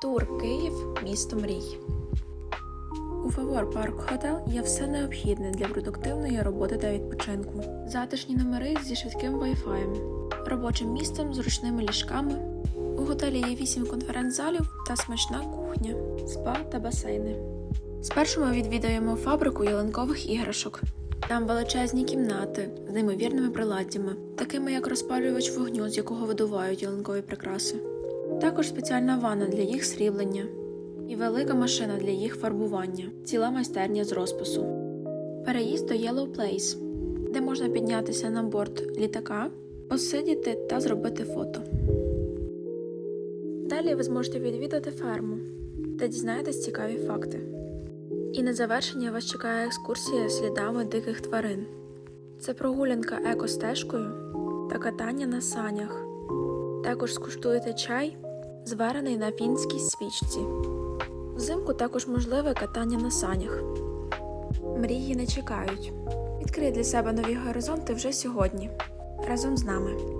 Тур Київ, місто мрій. У Фавор Парк Хотел є все необхідне для продуктивної роботи та відпочинку. Затишні номери зі швидким Wi-Fi, робочим місцем, зручними ліжками. У готелі є 8 конференц-залів та смачна кухня, спа та басейни. Спершу ми відвідаємо фабрику ялинкових іграшок. Там величезні кімнати з неймовірними приладдями, такими як розпалювач вогню, з якого видувають ялинкові прикраси. Також спеціальна ванна для їх сріблення і велика машина для їх фарбування, ціла майстерня з розпису. Переїзд до Yellow Place, де можна піднятися на борт літака, посидіти та зробити фото. Далі ви зможете відвідати ферму, де дізнаєтесь цікаві факти. І на завершення вас чекає екскурсія слідами диких тварин. Це прогулянка екостежкою та катання на санях. Також скуштуєте чай, зварений на фінській свічці. Взимку також можливе катання на санях. Мрії не чекають. Відкрий для себе нові горизонти вже сьогодні разом з нами.